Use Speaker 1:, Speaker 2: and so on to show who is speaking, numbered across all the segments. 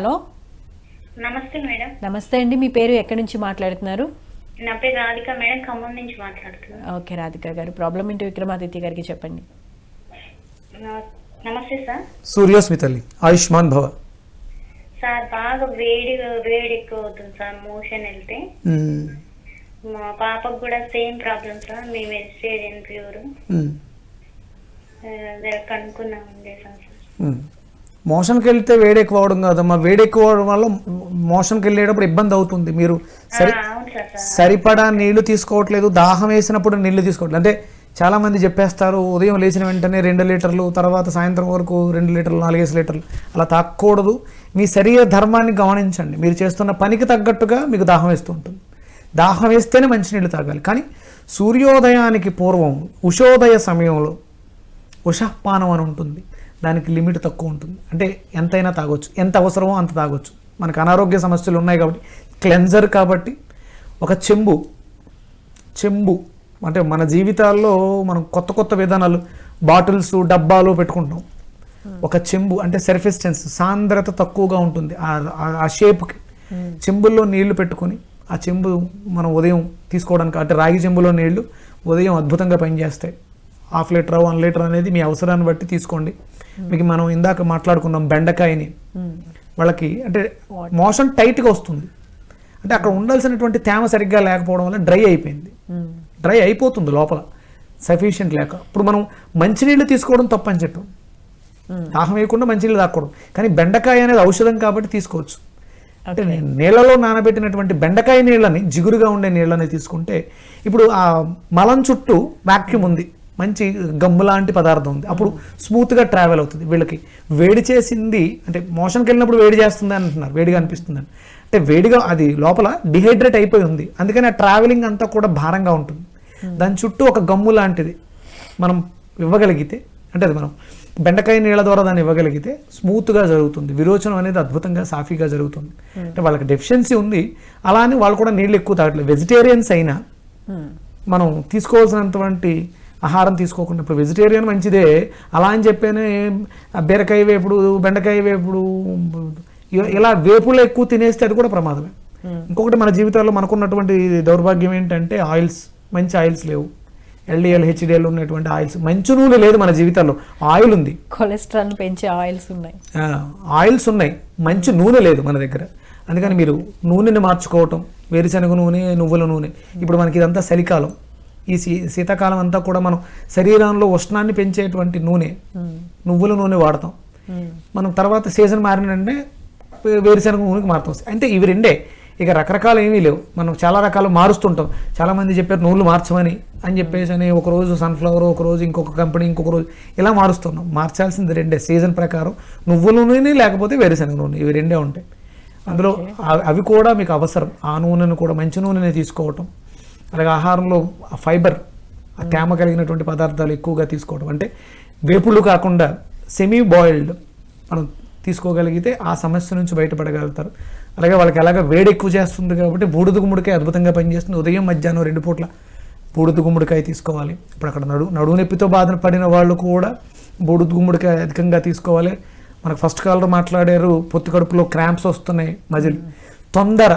Speaker 1: Hello.
Speaker 2: నమస్తే madam.
Speaker 1: నమస్తే అండి మీ పేరు ఎక్కడి నుంచి మాట్లాడుతున్నారు?
Speaker 2: నా పేరు రాధిక మేడం ఖమ్మం నుంచి మాట్లాడుతున్నాను.
Speaker 1: ఓకే రాధిక గారు. ప్రాబ్లం ఏంటో విక్రమాదిత్య గారికి చెప్పండి.
Speaker 2: నమస్తే సార్.
Speaker 3: సూర్యోస్మి తల్లి ఆయుష్మాన్ భవ.
Speaker 2: సార్ బాగా వేడి వేడి ఎక్కువ అవుతుంది సార్ మోషన్ వెళ్తే. మా పాపకు కూడా సేమ్ ప్రాబ్లం సార్ మేము వెజిటేరియన్ ప్యూర్. కనుక్కున్నాం సార్.
Speaker 3: మోషన్కి వెళ్తే వేడి ఎక్కువ అవడం కాదమ్మా. వేడి ఎక్కువ అవడం వల్ల మోషన్కి వెళ్ళేటప్పుడు ఇబ్బంది అవుతుంది మీరు సరి. సరిపడా నీళ్ళు తీసుకోవట్లేదు. దాహం వేసినప్పుడు నీళ్ళు తీసుకోవట్లేదు. అంటే చాలా మంది చెప్పేస్తారు ఉదయం లేచిన వెంటనే రెండు లీటర్లు తర్వాత సాయంత్రం వరకు రెండు లీటర్లు నాలుగేసి లీటర్లు. అలా తాగకూడదు మీ శరీర ధర్మాన్ని గమనించండి. మీరు చేస్తున్న పనికి తగ్గట్టుగా మీకు దాహం వేస్తూ ఉంటుంది. దాహం వేస్తేనే మంచినీళ్ళు తాగాలి. కానీ సూర్యోదయానికి పూర్వం ఉషోదయ సమయంలో ఉషపానం అని ఉంటుంది. దానికి లిమిట్ తక్కువ ఉంటుంది. అంటే ఎంతైనా తాగొచ్చు. ఎంత అవసరమో అంత తాగొచ్చు. మనకు అనారోగ్య సమస్యలు ఉన్నాయి కాబట్టి క్లెన్జర్ కాబట్టి ఒక చెంబు చెంబు అంటే మన జీవితాల్లో మనం కొత్త కొత్త విధానాలు బాటిల్స్ డబ్బాలు పెట్టుకుంటాం. ఒక చెంబు అంటే సర్ఫిస్టెన్స్ సాంద్రత తక్కువగా ఉంటుంది. ఆ- షేప్కి చెంబుల్లో నీళ్ళు పెట్టుకొని ఆ చెంబు మనం ఉదయం తీసుకోవడానికి అంటే రాగి చెంబులో నీళ్ళు ఉదయం అద్భుతంగా పనిచేస్తాయి. హాఫ్ లీటర్ వన్ లీటర్ అనేది మీ అవసరాన్ని బట్టి తీసుకోండి. మీకు మనం ఇందాక మాట్లాడుకున్నాం బెండకాయని. వాళ్ళకి అంటే మోషన్ టైట్గా వస్తుంది. అంటే అక్కడ ఉండాల్సినటువంటి తేమ సరిగ్గా లేకపోవడం వల్ల డ్రై అయిపోయింది. డ్రై అయిపోతుంది లోపల. సఫిషియెంట్ లేక. ఇప్పుడు మనం మంచినీళ్ళు తీసుకోవడం తప్పని చెప్పాం. దాహం వేయకుండా మంచినీళ్ళు తాగకూడదు. కానీ బెండకాయ అనేది ఔషధం కాబట్టి తీసుకోవచ్చు. అంటే నీళ్ళలో నానబెట్టినటువంటి బెండకాయ నీళ్ళని జిగురుగా ఉండే నీళ్ళని తీసుకుంటే ఇప్పుడు ఆ మలం చుట్టూ వాక్యూమ్ ఉంది. మంచి గమ్ము లాంటి పదార్థం ఉంది. అప్పుడు స్మూత్గా ట్రావెల్ అవుతుంది వీళ్ళకి. వేడి చేసింది అంటే మోషన్కి వెళ్ళినప్పుడు వేడి చేస్తుంది అని అంటున్నారు. వేడిగా అనిపిస్తుంది అని. అంటే వేడిగా అది లోపల డిహైడ్రేట్ అయిపోయి ఉంది. అందుకని ఆ ట్రావెలింగ్ అంతా కూడా భారంగా ఉంటుంది. దాని చుట్టూ ఒక గమ్ము లాంటిది మనం ఇవ్వగలిగితే అంటే అది మనం బెండకాయ నీళ్ళ ద్వారా దాన్ని ఇవ్వగలిగితే స్మూత్గా జరుగుతుంది. విరోచనం అనేది అద్భుతంగా సాఫీగా జరుగుతుంది. అంటే వాళ్ళకి డెఫిషియన్సీ ఉంది. అలా అని వాళ్ళు కూడా నీళ్ళు ఎక్కువ తాగట్లేదు. వెజిటేరియన్స్ అయినా మనం తీసుకోవాల్సినటువంటి ఆహారం తీసుకోకుండా. ఇప్పుడు వెజిటేరియన్ మంచిదే. అలా అని చెప్పేనే బీరకాయ వేపుడు బెండకాయ వేపుడు ఇలా వేపులు ఎక్కువ తినేస్తే అది కూడా ప్రమాదమే. ఇంకొకటి మన జీవితాల్లో మనకున్నటువంటి దౌర్భాగ్యం ఏంటంటే ఆయిల్స్. మంచి ఆయిల్స్ లేవు. ఎల్డిఎల్ హెచ్డిఎల్ ఉన్నటువంటి ఆయిల్స్. మంచి నూనె లేదు మన జీవితాల్లో. ఆయిల్ ఉంది.
Speaker 1: కొలెస్ట్రాల్ పెంచే ఆయిల్స్ ఉన్నాయి.
Speaker 3: ఆయిల్స్ ఉన్నాయి. మంచి నూనె లేదు మన దగ్గర. అందుకని మీరు నూనెని మార్చుకోవటం వేరుశనగ నూనె నువ్వుల నూనె. ఇప్పుడు మనకి ఇదంతా చలికాలం. ఈ శీ శీతాకాలం అంతా కూడా మనం శరీరంలో ఉష్ణాన్ని పెంచేటువంటి నూనె నువ్వుల నూనె వాడతాం. మనం తర్వాత సీజన్ మారిన వెంటనే వే- వేరుశనగ నూనెకి మారుతాం. అంటే ఇవి రెండే. ఇక రకరకాలు ఏమీ లేవు. మనం చాలా రకాలు మారుస్తుంటాం. చాలామంది చెప్పారు నూనెలు మార్చమని అని చెప్పేసి అని ఒక రోజు సన్ఫ్లవర్ ఒక రోజు ఇంకొక కంపెనీ ఇంకొక రోజు ఇలా మారుస్తున్నాం. మార్చాల్సింది రెండే. సీజన్ ప్రకారం నువ్వుల నూనె లేకపోతే వేరుశనగ నూనె. ఇవి రెండే ఉంటాయి. అందులో అవి- అవి కూడా మీకు అవసరం. ఆ నూనెను కూడా మంచి నూనెని తీసుకోవటం. అలాగే ఆహారంలో ఆ ఫైబర్ ఆ తేమ కలిగినటువంటి పదార్థాలు ఎక్కువగా తీసుకోవడం. అంటే వేపుళ్ళు కాకుండా సెమీ బాయిల్డ్ మనం తీసుకోగలిగితే ఆ సమస్య నుంచి బయటపడగలుగుతారు. అలాగే వాళ్ళకి ఎలాగ వేడి ఎక్కువ చేస్తుంది కాబట్టి బూడిద గుమ్మడికాయ అద్భుతంగా పనిచేస్తుంది. ఉదయం మధ్యాహ్నం రెండు పూట్ల బూడిద గుమ్మడికాయ తీసుకోవాలి. ఇప్పుడు అక్కడ నడు నడువు నొప్పితో బాధ పడిన వాళ్ళు కూడా బూడిద గుమ్మడికాయ అధికంగా తీసుకోవాలి. మనకు ఫస్ట్ కాలర్ మాట్లాడారు పొత్తి కడుపులో క్రాంప్స్ వస్తున్నాయి మజిల్. తొందర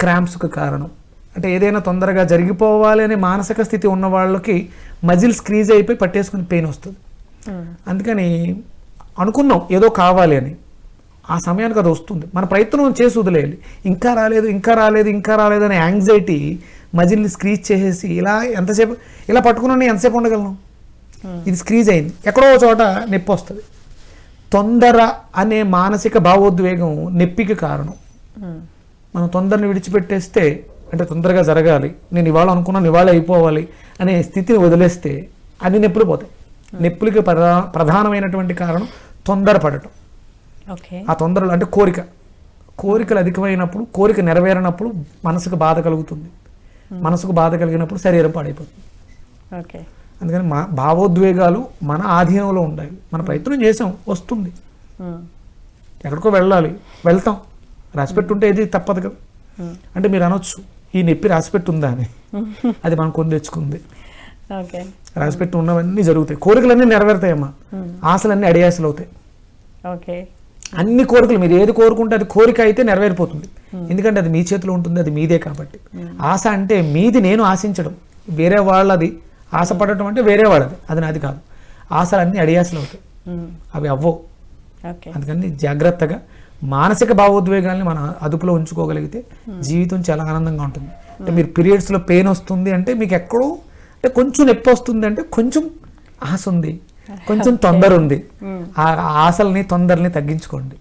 Speaker 3: క్రాంప్స్కి కారణం. అంటే ఏదైనా తొందరగా జరిగిపోవాలి అనే మానసిక స్థితి ఉన్న వాళ్ళకి మజిల్ స్క్రీజ్ అయిపోయి పట్టేసుకుని పెయిన్ వస్తుంది. అందుకని అనుకున్నాం ఏదో కావాలి అని. ఆ సమయానికి అది వస్తుంది. మన ప్రయత్నం చేసి వదిలేయాలి. ఇంకా రాలేదు ఇంకా రాలేదు ఇంకా రాలేదు అనే యాంగ్జైటీ మజిల్ని స్క్రీజ్ చేసేసి ఇలా ఎంతసేపు ఇలా పట్టుకున్నా ఎంతసేపు ఉండగలను? ఇది స్క్రీజ్ అయింది. ఎక్కడో ఒక చోట నొప్పి వస్తుంది. తొందర అనే మానసిక భావోద్వేగం నొప్పికి కారణం. మనం తొందరని విడిచిపెట్టేస్తే అంటే తొందరగా జరగాలి. నేను ఇవాళ అనుకున్నాను ఇవాళ అయిపోవాలి అనే స్థితిని వదిలేస్తే అన్ని నొప్పులు పోతాయి. నొప్పులకి ప్రధా ప్రధానమైనటువంటి కారణం తొందరపడటం.
Speaker 1: ఓకే.
Speaker 3: ఆ తొందరలు అంటే కోరిక. కోరికలు అధికమైనప్పుడు కోరిక నెరవేరినప్పుడు మనసుకు బాధ కలుగుతుంది. మనసుకు బాధ కలిగినప్పుడు శరీరం పాడైపోతుంది.
Speaker 1: ఓకే.
Speaker 3: అందుకని మా భావోద్వేగాలు మన ఆధీనంలో ఉండాలి. మన ప్రయత్నం చేసాం వస్తుంది. ఎక్కడికో వెళ్ళాలి వెళ్తాం. రాసిపెట్టి ఉంటే ఏది తప్పదు కదా. అంటే మీరు అనొచ్చు. ఈ నొప్పి రాసిపెట్టి ఉందా అని. అది మనం కొని తెచ్చుకుంది.
Speaker 1: ఓకే.
Speaker 3: రాసిపెట్టి ఉన్నవన్నీ జరుగుతాయి. కోరికలన్నీ నెరవేరుతాయమ్మా. ఆశలన్నీ అడియాసలు అవుతాయి.
Speaker 1: ఓకే.
Speaker 3: అన్ని కోరికలు మీరు ఏది కోరుకుంటే అది కోరిక అయితే నెరవేరిపోతుంది. ఎందుకంటే అది మీ చేతిలో ఉంటుంది అది మీదే కాబట్టి. ఆశ అంటే మీది నేను ఆశించడం. వేరే వాళ్ళది ఆశపడటం అంటే వేరే వాళ్ళది. అది నాది కాదు. ఆశలు అన్నీ అడియాసలు అవుతాయి. అవి అవ్వవు. అందుకని జాగ్రత్తగా మానసిక భావోద్వేగాల్ని మనం అదుపులో ఉంచుకోగలిగితే జీవితం చాలా ఆనందంగా ఉంటుంది. అంటే మీరు పీరియడ్స్లో పెయిన్ వస్తుంది అంటే మీకు ఎక్కడో అంటే కొంచెం నొప్పి వస్తుంది అంటే కొంచెం ఆశ ఉంది. కొంచెం తొందర ఉంది. ఆ ఆశల్ని తొందరని తగ్గించుకోండి.